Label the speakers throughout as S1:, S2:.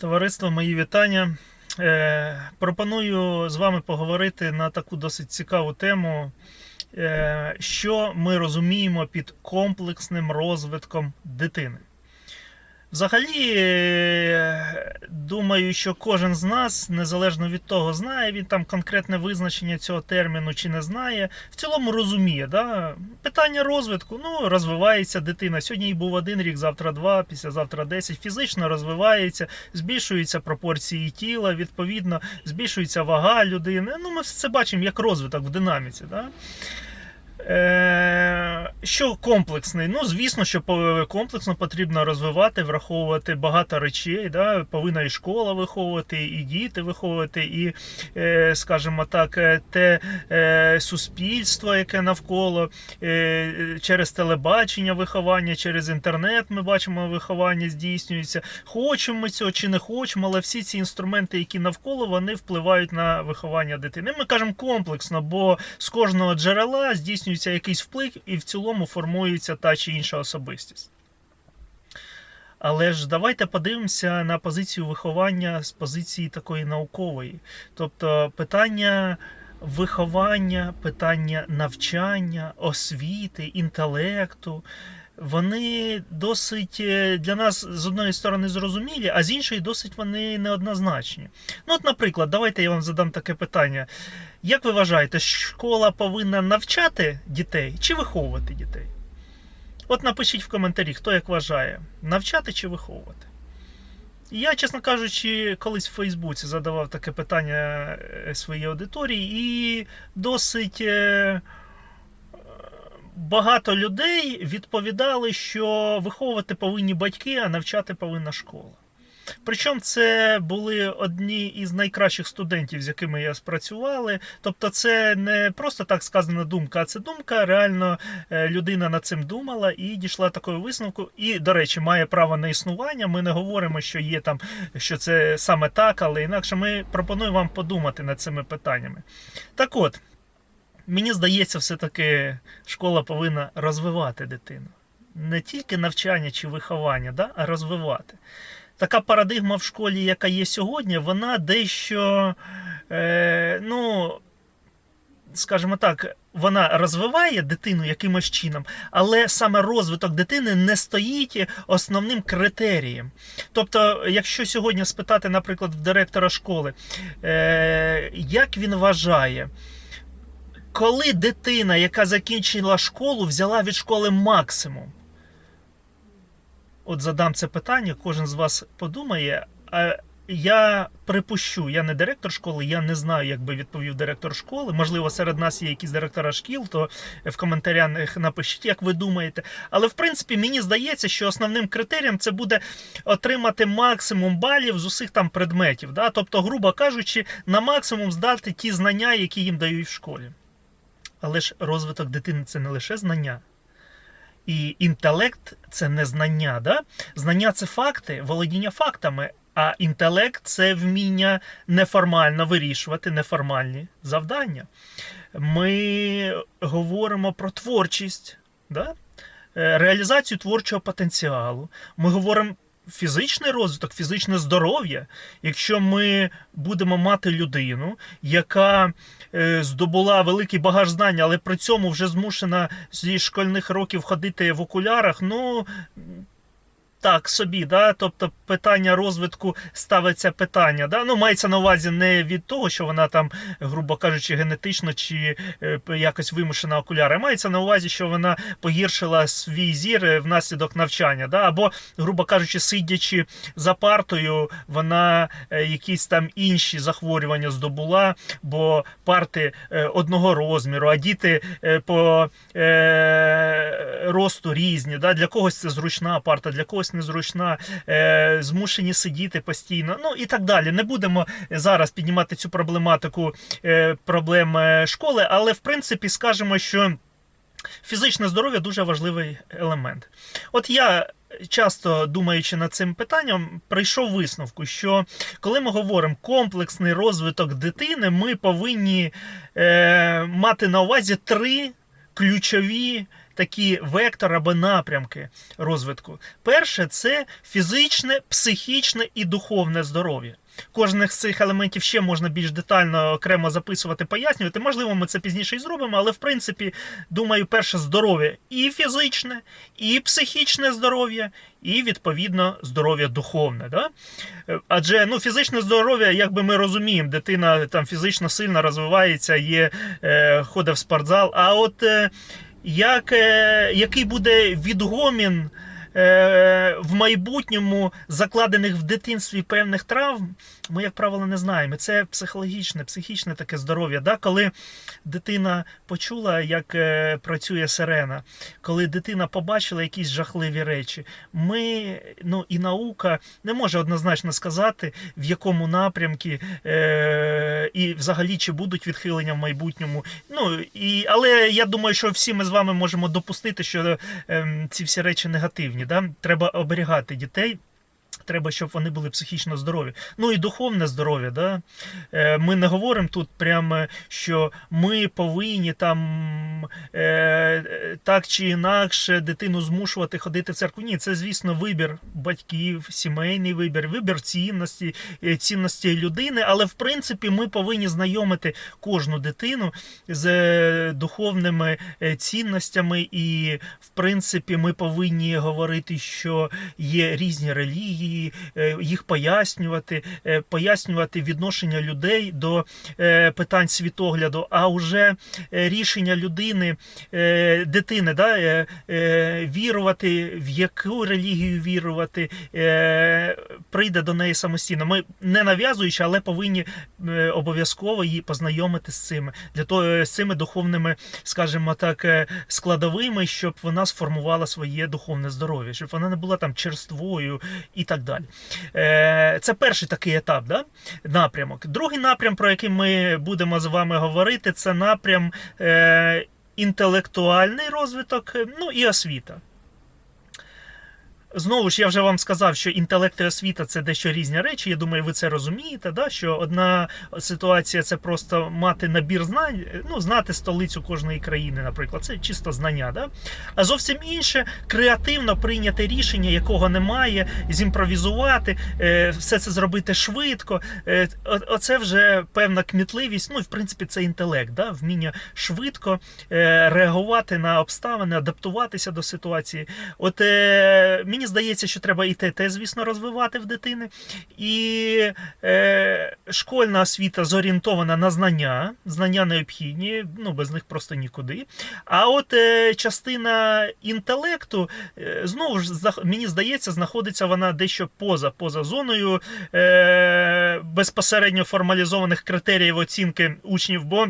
S1: Товариство, мої вітання. Е, пропоную з вами поговорити на таку досить цікаву тему, е, що ми розуміємо під комплексним розвитком дитини. Взагалі, е, думаю, що кожен з нас, незалежно від того, знає він там конкретне визначення цього терміну чи не знає, в цілому розуміє. Да? Питання розвитку, ну, розвивається дитина. Сьогодні їй був один рік, завтра два, післязавтра десять. Фізично розвивається, збільшуються пропорції тіла, відповідно, збільшується вага людини. Ну, ми все це бачимо як розвиток в динаміці. Да? Е, що комплексний? Ну, звісно, що комплексно потрібно розвивати, враховувати багато речей. Да? Повинна і школа виховувати, і діти виховувати, і, е, скажімо так, е, те суспільство, яке навколо, через телебачення виховання, через інтернет ми бачимо виховання здійснюється. Хочемо ми цього чи не хочемо, але всі ці інструменти, які навколо, вони впливають на виховання дитини. Ми кажемо комплексно, бо з кожного джерела здійснюється якийсь вплив, і в цілому формується та чи інша особистість. Але ж давайте подивимося на позицію виховання з позиції такої наукової. Тобто питання виховання, питання навчання, освіти, інтелекту. Вони досить е, для нас з одної сторони зрозумілі, а з іншої досить вони неоднозначні. Ну, от, наприклад, давайте я вам задам таке питання. Як ви вважаєте, школа повинна навчати дітей чи виховувати дітей? От напишіть в коментарі, хто як вважає, навчати чи виховувати. Я, чесно кажучи, колись в Фейсбуці задавав таке питання е, своїй аудиторії, і досить е, багато людей відповідали, що виховувати повинні батьки, а навчати повинна школа. Причому це були одні із найкращих студентів, з якими я спрацювали. Тобто, це не просто так сказана думка, а це думка. Реально е, людина над цим думала і дійшла такого висновку. І, до речі, має право на існування. Ми не говоримо, що є там, що це саме так, але інакше ми пропонуємо вам подумати над цими питаннями. Так от, мені здається, все-таки школа повинна розвивати дитину. Не тільки навчання чи виховання, да, а розвивати така парадигма в школі, яка є сьогодні, вона дещо, е, ну, скажімо так, вона розвиває дитину якимось чином, але саме розвиток дитини не стоїть основним критерієм. Тобто, якщо сьогодні спитати, наприклад, в директора школи, е, як він вважає, коли дитина, яка закінчила школу, взяла від школи максимум? от задам це питання, кожен з вас подумає. А я припущу, я не директор школи, я не знаю, як би відповів директор школи. Можливо, серед нас є якісь директора шкіл, то в коментарях напишіть, як ви думаєте. Але в принципі мені здається, що основним критерієм це буде отримати максимум балів з усіх там предметів. Да? Тобто, грубо кажучи, на максимум здати ті знання, які їм дають в школі. Але ж розвиток дитини це не лише знання. І інтелект це не знання. Да? Знання це факти, володіння фактами, а інтелект це вміння неформально вирішувати неформальні завдання. Ми говоримо про творчість, да? Е, реалізацію творчого потенціалу. Ми говоримо. Фізичний розвиток, фізичне здоров'я. Якщо ми будемо мати людину, яка е, здобула великий багаж знань, але при цьому вже змушена зі школьних років ходити в окулярах, ну так собі, да? тобто питання розвитку ставиться питання. Да? Ну, мається на увазі не від того, що вона там, грубо кажучи, генетично чи е, якось вимушена окуляри. Мається на увазі, що вона погіршила свій зір е, внаслідок навчання. Да? Або, грубо кажучи, сидячи за партою, вона е, якісь там інші захворювання здобула, бо парти одного розміру, а діти по е, росту різні. Да? Для когось це зручна парта, для когось незручна, е, змушені сидіти постійно. Ну і так далі. Не будемо зараз піднімати цю проблематику е, проблем е, школи, але в принципі скажемо, що фізичне здоров'я дуже важливий елемент. От я. Часто думаючи над цим питанням, прийшов висновку, що коли ми говоримо комплексний розвиток дитини, ми повинні е, мати на увазі три ключові такі вектори або напрямки розвитку. Перше це фізичне, психічне і духовне здоров'я. Кожних з цих елементів ще можна більш детально окремо записувати, пояснювати. Можливо, ми це пізніше і зробимо, але в принципі, думаю, перше здоров'я і фізичне, і психічне здоров'я, і відповідно здоров'я духовне. Да? Адже ну, фізичне здоров'я, як би ми розуміємо, дитина там фізично сильно розвивається, є, е, ходить в спортзал. А от е, як, е, який буде відгомін в майбутньому закладених в дитинстві певних травм, ми, як правило, не знаємо. Це психологічне, психічне таке здоров'я. Да? Коли дитина почула, як е, працює сирена, коли дитина побачила якісь жахливі речі, ми, ну і наука не може однозначно сказати, в якому напрямку е, і взагалі чи будуть відхилення в майбутньому. Ну, і, але я думаю, що всі ми з вами можемо допустити, що е, ці всі речі негативні. Да? Треба оберігати дітей. Треба, щоб вони були психічно здорові. Ну і духовне здоров'я. Да? Е, Ми не говоримо тут прямо, що ми повинні там е, так чи інакше дитину змушувати ходити в церкву. Ні, це, звісно, вибір батьків, сімейний вибір, вибір цінності, е, цінності людини. Але в принципі ми повинні знайомити кожну дитину з духовними цінностями, і в принципі ми повинні говорити, що є різні релігії, е, їх пояснювати, е, пояснювати відношення людей до е, питань світогляду, а вже рішення людини, дитини, да, вірувати, в яку релігію вірувати, прийде до неї самостійно. Ми не нав'язуючи, але повинні обов'язково її познайомити з цими для того з цими духовними, скажімо так, складовими, щоб вона сформувала своє духовне здоров'я, щоб вона не була там черствою і так далі. Е, Це перший такий етап, да? напрямок. Другий напрям, про який ми будемо з вами говорити, це напрям е, інтелектуальний розвиток, ну і освіта. Знову ж я вже вам сказав, що інтелект і освіта це дещо різні речі. Я думаю, ви це розумієте. Да? Що одна ситуація це просто мати набір знань, ну знати столицю кожної країни, наприклад, це чисто знання. Да? А зовсім інше креативно прийняти рішення, якого немає, зімпровізувати, е, все це зробити швидко. Е, Оце вже певна кмітливість. Ну і в принципі це інтелект, да? вміння швидко е, реагувати на обставини, адаптуватися до ситуації. От е, мені здається, що треба і те, звісно, розвивати в дитини. І е, школьна освіта зорієнтована на знання. Знання необхідні, ну без них просто нікуди. А от е, частина інтелекту, е, знову ж мені здається, знаходиться вона дещо поза, поза зоною е, безпосередньо формалізованих критеріїв оцінки учнів. бо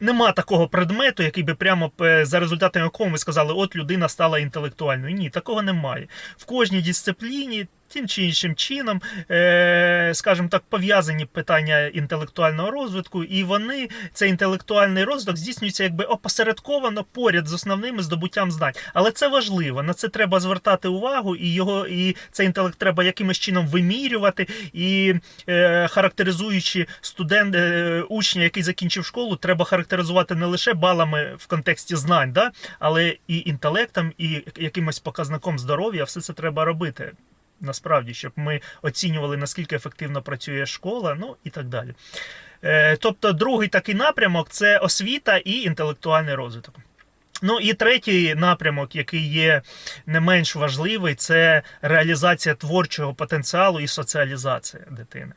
S1: Нема такого предмету, який би прямо е, за результатами якого ми сказали, от людина стала інтелектуальною. Ні, такого немає. В кожній дисципліні. Тим чи іншим чином, е, скажімо так, пов'язані питання інтелектуального розвитку, і вони, цей інтелектуальний розвиток здійснюється якби опосередковано поряд з основними здобуттям знань. Але це важливо, на це треба звертати увагу, і його і цей інтелект треба якимось чином вимірювати. І е, характеризуючи студент, е, учня, який закінчив школу, треба характеризувати не лише балами в контексті знань, да, але і інтелектом, і якимось показником здоров'я. Все це треба робити. Насправді, щоб ми оцінювали, наскільки ефективно працює школа, ну і так далі. Е, тобто, другий такий напрямок це освіта і інтелектуальний розвиток. Ну і третій напрямок, який є не менш важливий, це реалізація творчого потенціалу і соціалізація дитини.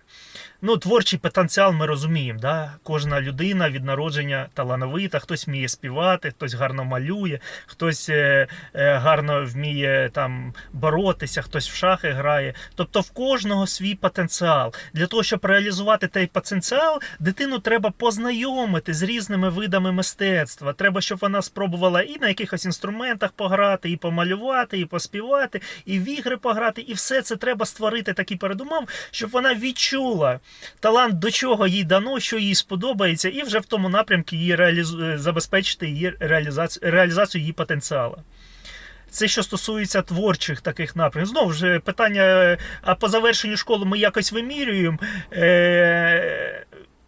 S1: Ну, творчий потенціал ми розуміємо. Да? Кожна людина від народження талановита, хтось вміє співати, хтось гарно малює, хтось е, е, гарно вміє там боротися, хтось в шахи грає. Тобто в кожного свій потенціал. Для того, щоб реалізувати цей потенціал, дитину треба познайомити з різними видами мистецтва. Треба, щоб вона спробувала і на якихось інструментах пограти, і помалювати, і поспівати, і в ігри пограти. І все це треба створити такі передумов, щоб вона відчула талант, до чого їй дано, що їй сподобається, і вже в тому напрямку її реалізу... забезпечити її реалізацію, реалізацію її потенціалу. Це що стосується творчих таких напрямків. Знову ж питання: е, а по завершенню школи ми якось вимірюємо, е...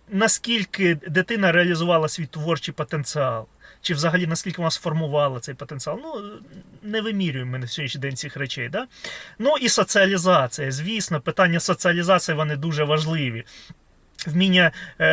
S1: наскільки дитина реалізувала свій творчий потенціал. Чи взагалі наскільки вона сформувала цей потенціал. Ну, не вимірюємо ми на сьогоднішній день цих речей. Да? Ну і соціалізація. Звісно, питання соціалізації вони дуже важливі. Вміння е,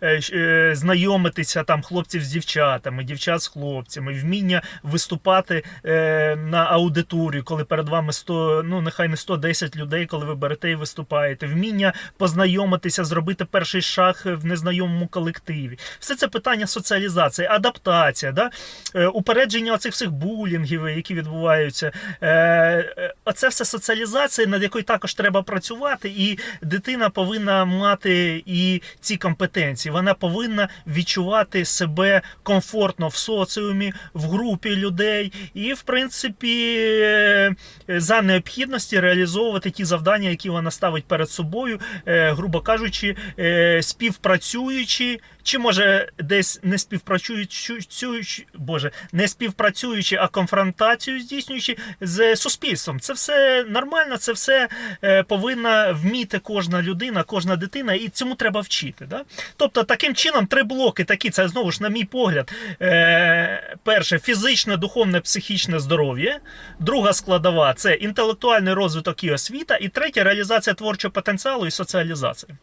S1: е, е, знайомитися там хлопців з дівчатами, дівчат з хлопцями, вміння виступати е, на аудиторію, коли перед вами 100, ну нехай не 110 людей, коли ви берете і виступаєте, вміння познайомитися, зробити перший шаг в незнайомому колективі. Все це питання соціалізації, адаптація, да? е, упередження оцих всіх булінгів, які відбуваються. Е, е, оце все соціалізація, над якою також треба працювати, і дитина повинна мати і ці компетенції. Вона повинна відчувати себе комфортно в соціумі, в групі людей, і, в принципі, е, за необхідності реалізовувати ті завдання, які вона ставить перед собою, е, грубо кажучи, е, співпрацюючи. Чи може десь не співпрацюючи, боже, не співпрацюючи, а конфронтацію здійснюючи з суспільством. Це все нормально, це все е, повинна вміти кожна людина, кожна дитина, і цьому треба вчити. Да? Тобто, таким чином, три блоки такі, це знову ж, на мій погляд, е, перше фізичне, духовне, психічне здоров'я. Друга складова це інтелектуальний розвиток і освіта. І третя реалізація творчого потенціалу і соціалізація.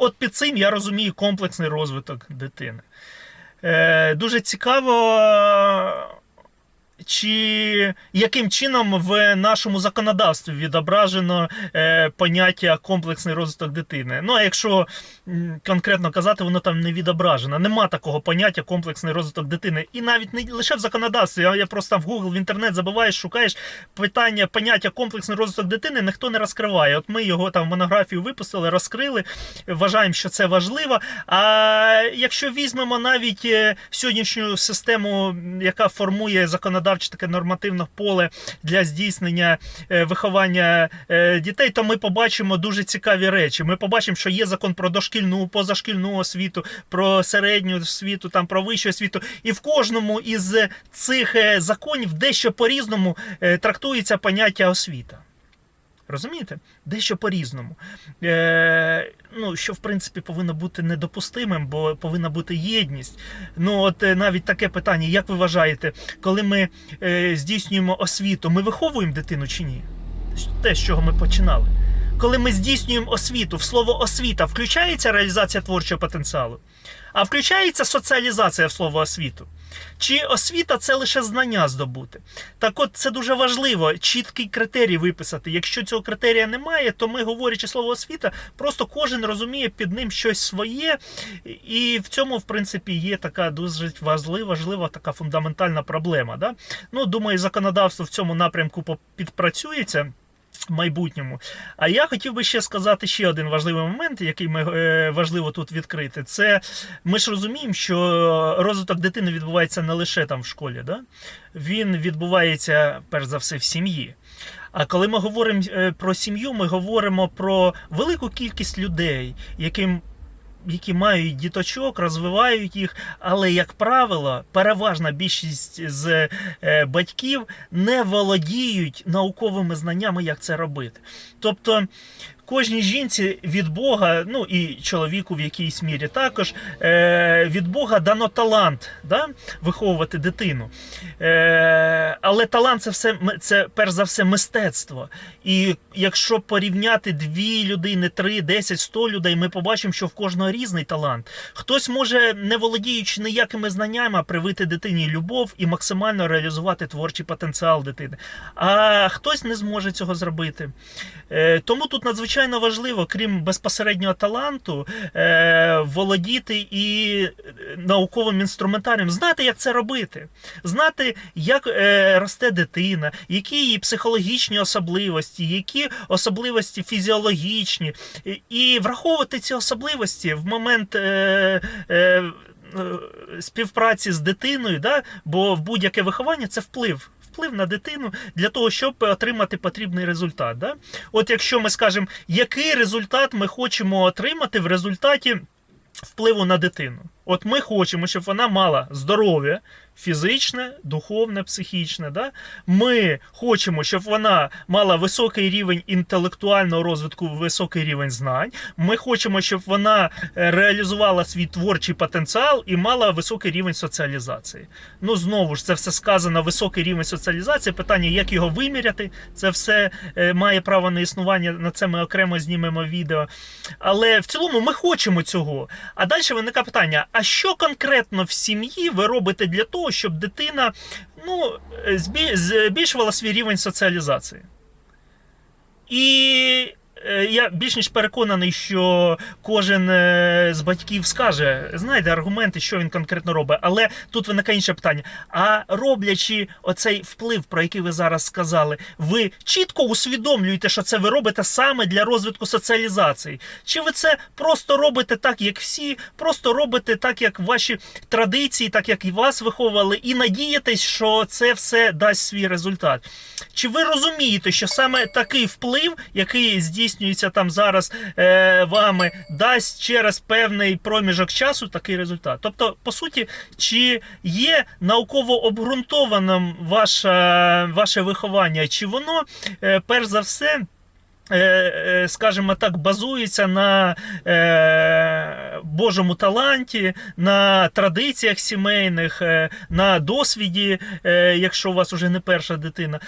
S1: От під цим я розумію комплексний розвиток дитини. Е, дуже цікаво, чи яким чином в нашому законодавстві відображено е, поняття комплексний розвиток дитини. Ну, а якщо конкретно казати, воно там не відображено. Нема такого поняття комплексний розвиток дитини. І навіть не лише в законодавстві, а я просто в Google, в інтернет забиваєш, шукаєш питання, поняття комплексний розвиток дитини, ніхто не розкриває. От ми його там монографію випустили, розкрили, вважаємо, що це важливо. А якщо візьмемо навіть е, сьогоднішню систему, яка формує законодавче таке нормативне поле для здійснення е, виховання е, дітей, то ми побачимо дуже цікаві речі. Ми побачимо, що є закон про дошкільну, позашкільну освіту, про середню освіту, там про вищу освіту. І в кожному із цих е, законів дещо по-різному е, трактується поняття освіта. Розумієте? Дещо по-різному. Е, ну, що, в принципі, повинно бути недопустимим, бо повинна бути єдність. Ну, от е, навіть таке питання: як ви вважаєте, коли ми е, здійснюємо освіту, ми виховуємо дитину чи ні? Те, з чого ми починали. Коли ми здійснюємо освіту, в слово освіта включається реалізація творчого потенціалу, а включається соціалізація в слово освіту. Чи освіта це лише знання здобути? Так от це дуже важливо, чіткий критерій виписати. Якщо цього критерія немає, то ми, говорячи слово освіта, просто кожен розуміє під ним щось своє, і в цьому, в принципі, є така дуже важлива, важлива така фундаментальна проблема. Да? Ну, думаю, законодавство в цьому напрямку підпрацюється. Майбутньому. А я хотів би ще сказати ще один важливий момент, який ми е, важливо тут відкрити. Це ми ж розуміємо, що розвиток дитини відбувається не лише там в школі, да? він відбувається перш за все в сім'ї. А коли ми говоримо е, про сім'ю, ми говоримо про велику кількість людей, яким які мають діточок, розвивають їх, але, як правило, переважна більшість з е, батьків не володіють науковими знаннями, як це робити. Тобто кожній жінці від Бога, ну і чоловіку в якійсь мірі також, е, від Бога дано талант да, виховувати дитину. Е, але талант це все це перш за все мистецтво. І якщо порівняти дві людини, три, десять, сто людей, ми побачимо, що в кожного різний талант. Хтось може, не володіючи ніякими знаннями, привити дитині любов і максимально реалізувати творчий потенціал дитини. А хтось не зможе цього зробити. Е, Тому тут надзвичайно важливо, крім безпосереднього таланту, е, володіти і науковим інструментарієм, знати, як це робити, знати, як е, росте дитина, які її психологічні особливості, які особливості фізіологічні, і- і враховувати ці особливості в момент. Е, е, е, Співпраці з дитиною, да? бо в будь-яке виховання це вплив. Вплив на дитину для того, щоб отримати потрібний результат. Да? От якщо ми скажемо, який результат ми хочемо отримати в результаті впливу на дитину. От ми хочемо, щоб вона мала здоров'я фізичне, духовне, психічне. Да? Ми хочемо, щоб вона мала високий рівень інтелектуального розвитку, високий рівень знань. Ми хочемо, щоб вона е, реалізувала свій творчий потенціал і мала високий рівень соціалізації. Ну знову ж це все сказано, високий рівень соціалізації. Питання, як його виміряти, це все е, має право на існування. На це ми окремо знімемо відео. Але в цілому ми хочемо цього. А далі виникає питання: а що конкретно в сім'ї ви робите для того, щоб дитина ну, е, збільшувала свій рівень соціалізації? І я більш ніж переконаний, що кожен е, з батьків скаже, знаєте, аргументи, що він конкретно робить. Але тут виникає інше питання. А роблячи оцей вплив, про який ви зараз сказали, ви чітко усвідомлюєте, що це ви робите саме для розвитку соціалізації? Чи ви це просто робите так, як всі, просто робите так, як ваші традиції, так як і вас виховували, і надієтесь, що це все дасть свій результат? Чи ви розумієте, що саме такий вплив, який здійснюється там зараз е, вами, дасть через певний проміжок часу такий результат? Тобто, по суті, чи є науково обґрунтованим ваше, ваше виховання, чи воно е, перш за все? е, е, Скажімо так, базується на е, Божому таланті, на традиціях сімейних, на досвіді, якщо у вас вже не перша дитина.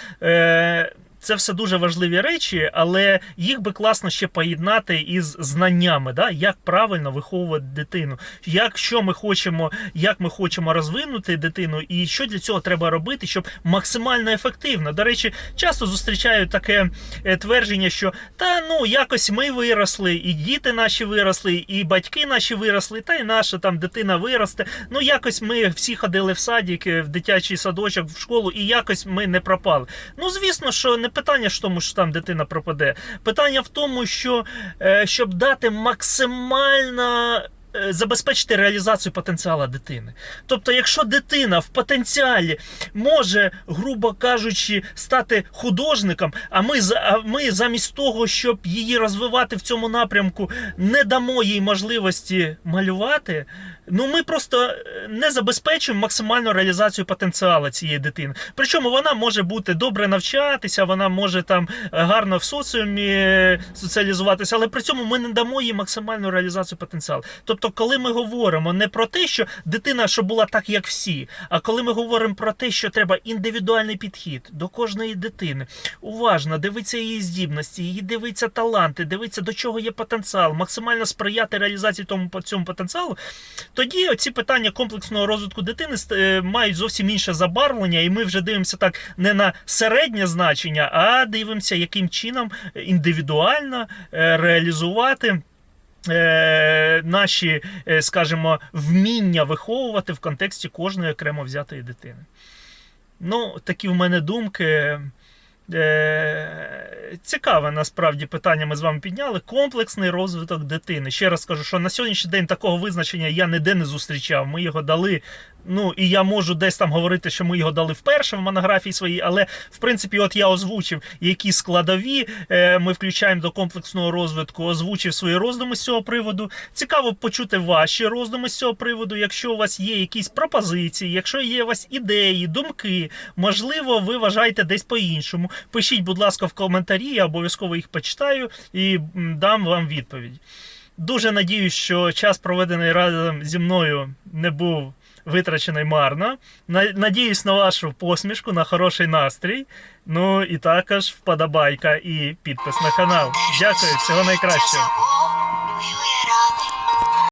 S1: Це все дуже важливі речі, але їх би класно ще поєднати із знаннями, да? як правильно виховувати дитину, як що ми хочемо, як ми хочемо розвинути дитину, і що для цього треба робити, щоб максимально ефективно. До речі, часто зустрічаю таке е, твердження, що та ну якось ми виросли, і діти наші виросли, і батьки наші виросли, та й наша там дитина виросте. Ну якось ми всі ходили в садик, е, в дитячий садочок, в школу, і якось ми не пропали. Ну звісно, що не питання ж в тому, що там дитина пропаде. Питання в тому, що е, щоб дати максимально. Е, Забезпечити реалізацію потенціалу дитини. Тобто, якщо дитина в потенціалі може, грубо кажучи, стати художником, а ми, а ми замість того, щоб її розвивати в цьому напрямку, не дамо їй можливості малювати, ну ми просто е, не забезпечуємо максимальну реалізацію потенціалу цієї дитини. Причому вона може бути добре навчатися, вона може там е, гарно в соціумі соціалізуватися, але при цьому ми не дамо їй максимальну реалізацію потенціалу. Тобто, коли ми говоримо не про те, що дитина щоб була так, як всі, а коли ми говоримо про те, що треба індивідуальний підхід до кожної дитини, уважно дивиться її здібності, її дивиться таланти, дивиться до чого є потенціал, максимально сприяти реалізації тому цьому потенціалу, тоді оці питання комплексного розвитку дитини е, мають зовсім інше забарвлення, і ми вже дивимося так не на середнє значення, а дивимося, яким чином індивідуально е, реалізувати. Е, Наші, е, скажімо, вміння виховувати в контексті кожної окремо взятої дитини. Ну, такі в мене думки. Е, Цікаве насправді питання ми з вами підняли. Комплексний розвиток дитини. Ще раз скажу, що на сьогоднішній день такого визначення я ніде не зустрічав. Ми його дали. Ну і я можу десь там говорити, що ми його дали вперше в монографії своїй, але в принципі, от я озвучив, які складові е, ми включаємо до комплексного розвитку, озвучив свої роздуми з цього приводу. Цікаво почути ваші роздуми з цього приводу. Якщо у вас є якісь пропозиції, якщо є у вас ідеї, думки, можливо, ви вважаєте десь по-іншому. Пишіть, будь ласка, в коментарі, я обов'язково їх почитаю і дам вам відповідь. Дуже надіюсь, що час, проведений разом зі мною, не був витрачений марно. Надіюсь на вашу посмішку, на хороший настрій. Ну і також вподобайка і підпис на канал. Дякую, всього найкращого.